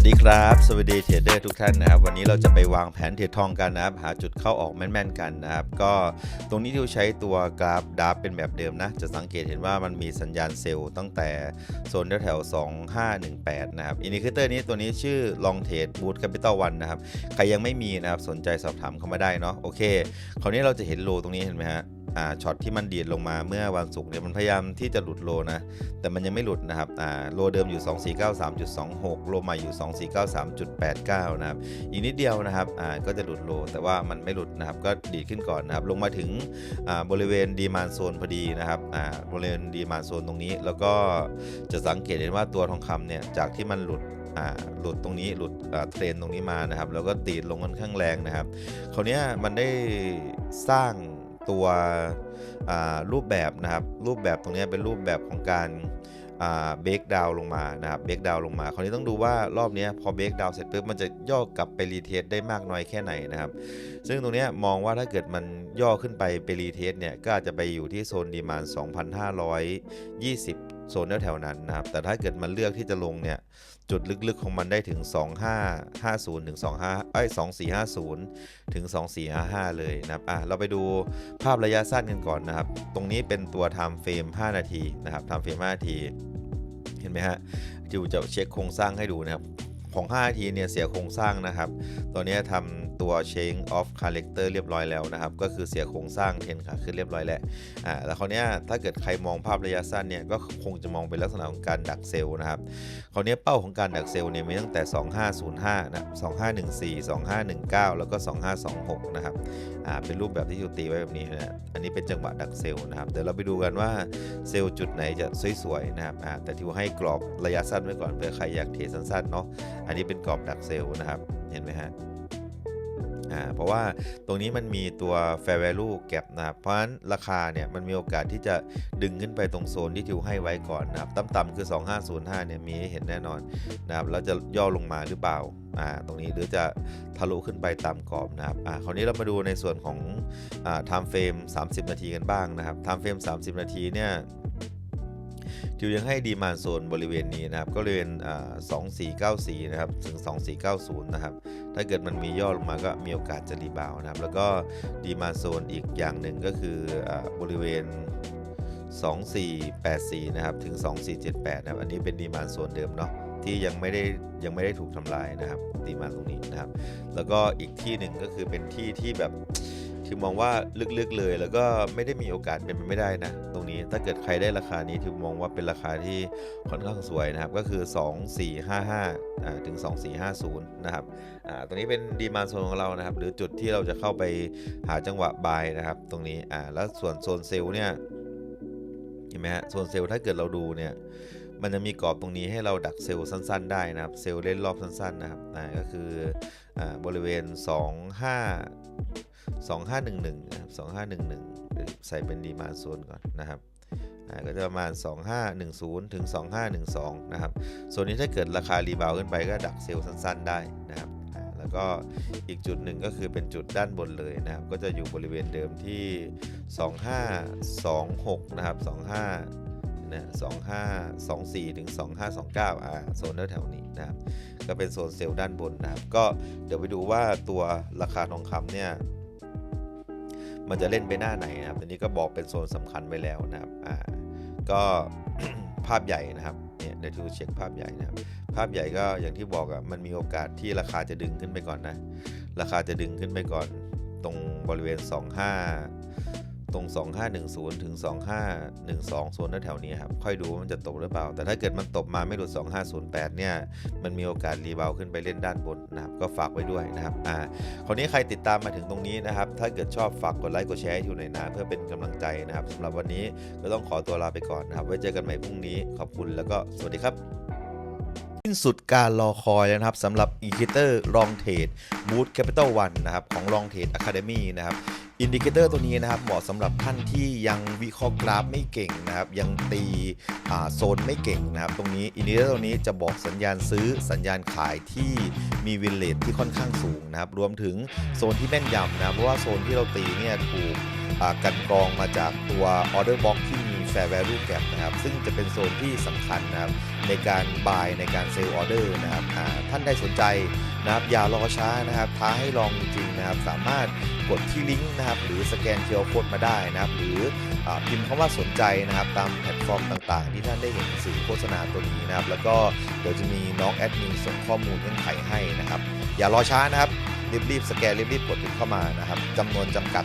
วัสดีครับ สวัสดีเทรดเดอร์ทุกท่านนะครับ วันนี้เราจะไปวางแผนเทรดทองกันนะครับ หาจุดเข้าออกแม่นๆกันนะครับ ก็ตรงนี้ที่เราใช้ตัวกราฟดับเป็นแบบเดิมนะ จะสังเกตเห็นว่ามันมีสัญญาณเซลล์ตั้งแต่โซนแถวๆ2518 นะครับ อินดิเคเตอร์นี้ตัวนี้ชื่อ Long Trade Boot Capital One นะครับ ใครยังไม่มีนะครับ สนใจสอบถามเข้ามาได้เนาะ โอเค คราวนี้เราจะเห็นโลตรงนี้เห็นไหมฮะ อ่าช็อตที่มันดีดลงมาเมื่อวันศุกร์เนี่ยมันพยายามที่จะหลุดโลนะ แต่มันยังไม่หลุดนะครับอ่าโลเดิมอยู่ 2493.26 โลใหม่อยู่ 2493.89 นะครับ อีกนิดเดียวนะครับอ่าก็จะหลุดโล แต่ว่ามันไม่หลุดนะครับ ก็ดีดขึ้นก่อนนะครับ ลงมาถึงอ่าบริเวณดีมานโซนพอดีนะครับอ่าบริเวณดีมานโซนตรงนี้ แล้วก็จะสังเกตเห็นว่าตัวทองคำเนี่ยจากที่มันหลุดอ่าหลุดตรงนี้หลุดอ่าเทรนตรงนี้มานะครับ แล้วก็ตีดลงค่อนข้างแรงนะครับคราวนี้มันได้สร้าง ตัวรูปแบบนะครับ รูปแบบตรงนี้เป็นรูปแบบของการเบรกดาวลงมานะครับเบรกดาวลงมา คราวนี้ต้องดูว่ารอบนี้พอเบรกดาวเสร็จปุ๊บมันจะย่อกลับไปรีเทสได้มากน้อยแค่ไหนนะครับ ซึ่งตรงนี้มองว่าถ้าเกิดมันย่อขึ้นไปไปรีเทสเนี่ยก็อาจจะไปอยู่ที่โซนดีมาน2,520 โซนแถวๆนั้นนะครับ แต่ถ้าเกิดมันเลือกที่จะลงเนี่ยจุดลึกๆของมันได้ถึง 2550 ถึง 25เอ้ย2450 ถึง 2455 เลยนะครับอะเราไปดูภาพระยะสั้นกันก่อนนะครับ ตรงนี้เป็นตัว time frame 5 นาทีนะครับ time frame 5 นาที เห็นไหมฮะจิวจะเช็คโครงสร้างให้ดูนะครับของ 5 นาทีเนี่ยเสียโครงสร้างนะครับตอนนี้ทำ ตัว change of character เรียบร้อยแล้วนะครับ ก็คือเสียโครงสร้างเทนขาขึ้นเรียบร้อยแล้วอ่าแล้วคราวนี้ถ้าเกิดใครมองภาพระยะสั้นเนี่ยก็คงจะมองเป็นลักษณะของการดักเซลล์นะครับคราวนี้เป้าของการดักเซลล์เนี่ยมีตั้งแต่ 2505นะ2514 2519 แล้วก็ 2526 นะครับอ่าเป็นรูปแบบที่อยู่ตีไว้แบบนี้นะอันนี้เป็นจังหวะดักเซลล์นะครับเดี๋ยวเราไปดูกันว่าเซลล์จุดไหนจะสวยๆนะครับอ่าแต่ที่ให้กรอบระยะสั้นไว้ก่อนเผื่อใครอยากเทสั้นๆเนาะอันนี้เป็นกรอบดักเซลล์นะครับเห็นไหมฮะ อ่าเพราะว่าตรงนี้มันมีตัว fair value gap นะครับเพราะฉะนั้นราคาเนี่ยมันมีโอกาสที่จะดึงขึ้นไปตรงโซนที่ทิวให้ไว้ก่อนนะครับต่ำๆคือ 2505เนี่ยมีให้เห็นแน่นอนนะครับแล้วจะย่อลงมาหรือเปล่าอ่าตรงนี้หรือจะทะลุขึ้นไปตามกรอบนะครับอ่าคราวนี้เรามาดูในส่วนของอ่า time frame 30 นาทีกันบ้างนะครับ time frame 30 นาทีเนี่ย ทิวยังให้ดีมานโซนบริเวณนี้นะครับก็บริเวณอ่า2494นะครับถึง2490นย์นะครับถ้าเกิดมันมีย่อลงมาก็มีโอกาสจะรีบาวนะครับ แล้วก็ดีมานโซนอีกอย่างหนึ่งก็คืออบริเวณ 2484 นะครับ ถึง 2478 นะครับ อันนี้เป็นดีมานโซนเดิมเนาะที่ยังไม่ได้ยังไม่ได้ถูกทำลายนะครับดีมานตรงนี้นะครับ แล้วก็อีกที่หนึ่งก็คือเป็นที่ที่แบบ ที่มองว่าลึกๆเลย แล้วก็ไม่ได้มีโอกาสเป็นไปไม่ได้นะ ตรงนี้ถ้าเกิดใครได้ราคานี้ที่มองว่าเป็นราคาที่ค่อนข้างสวยนะครับ ก็คือ 2455อ่าถึง 2450 นะครับตรงนี้เป็นดีมานโซนของเรานะครับ หรือจุดที่เราจะเข้าไปหาจังหวะบายนะครับ ตรงนี้แล้วส่วนโซนเซลล์เนี่ยเห็นไหมฮะโซนเซลล์ถ้าเกิดเราดูเนี่ย มันจะมีกรอบตรงนี้ให้เราดักเซลล์สั้น ๆ ได้นะครับ เซลล์เล่นรอบสั้น ๆ นะครับอ่าก็คืออบริเวณ 25 2511นะครับ2511หรือใส่เป็นดีมาโซนก่อนนะครับก็จะประมาณ 2510 ถึง 2512 นะครับโซนนี้ถ้าเกิดราคารีบาวขึ้นไปก็ดักเซลล์สั้น ๆ ได้นะครับแล้วก็อีกจุดหนึ่งก็คือเป็นจุดด้านบนเลยนะครับ ก็จะอยู่บริเวณเดิมที่ 2526 นะครับ 25 นะ25 24 ถึง 2529 อ่า โซนแถวๆนี้นะครับ ก็เป็นโซนเซลล์ด้านบนนะครับ ก็เดี๋ยวไปดูว่าตัวราคาทองคำเนี่ย มันจะเล่นไปหน้าไหนนะครับ อันนี้ก็บอกเป็นโซนสำคัญไว้แล้วนะครับ อ่า ก็ภาพใหญ่นะครับ เนี่ยเดี๋ยวดูเช็คภาพใหญ่นะครับ ภาพใหญ่ก็อย่างที่บอกอะ มันมีโอกาสที่ราคาจะดึงขึ้นไปก่อนนะ ราคาจะดึงขึ้นไปก่อนตรงบริเวณ 25 ตรง 2510 ถึง 2512โซนแถวๆนี้ครับ ค่อยดูว่ามันจะตกหรือเปล่า แต่ถ้าเกิดมันตกมาไม่หลุด 2508 เนี่ย มันมีโอกาสรีบาวขึ้นไปเล่นด้านบนนะครับ ก็ฝากไว้ด้วยนะครับ อ่า คราวนี้ใครติดตามมาถึงตรงนี้นะครับ ถ้าเกิดชอบฝากกดไลค์กดแชร์ให้ทิวหน่อยนะ เพื่อเป็นกำลังใจนะครับสำหรับวันนี้ก็ต้องขอตัวลาไปก่อนนะครับ ไว้เจอกันใหม่พรุ่งนี้ ขอบคุณแล้วก็สวัสดีครับ สิ้นสุดการรอคอยแล้วนะครับสำหรับ i n d i c a t o r Long Trade Boot Capital One นะครับของ Long Trade Academy นะครับอินดิเคเตอร์ตัวนี้นะครับเหมาะสำหรับท่านที่ยังวิเคราะห์กราฟไม่เก่งนะครับ ยังตีโซนไม่เก่งนะครับ ตรงนี้อินดิเคเตอร์ตัวนี้จะบอกสัญญาณซื้อสัญญาณขายที่มีวินเลทที่ค่อนข้างสูงนะครับ รวมถึงโซนที่แม่นยำนะเพราะว่าโซนที่เราตีเนี่ยถูกกันกรองมาจากตัว Order Box ที่มี fair value gap นะครับ ซึ่งจะเป็นโซนที่สำคัญนะครับในการ buy ในการ sell order นะครับท่านใดสนใจนะครับอย่ารอช้านะครับท้าให้ลองจริงๆนะครับ สามารถกดที่ลิงก์นะครับหรือสแกน QR Code มาได้นะครับ หรืออพิมพ์คำว่าสนใจนะครับ ตามแพลตฟอร์มต่างๆ ที่ท่านได้เห็นสื่อโฆษณาตัวนี้นะครับ แล้วก็เดี๋ยวจะมีน้องแอดมินส่งข้อมูลเงื่อนไขให้นะครับ อย่ารอช้านะครับรีบๆสแกนรีบๆกดถึงเข้ามานะครับจำนวนจำกัด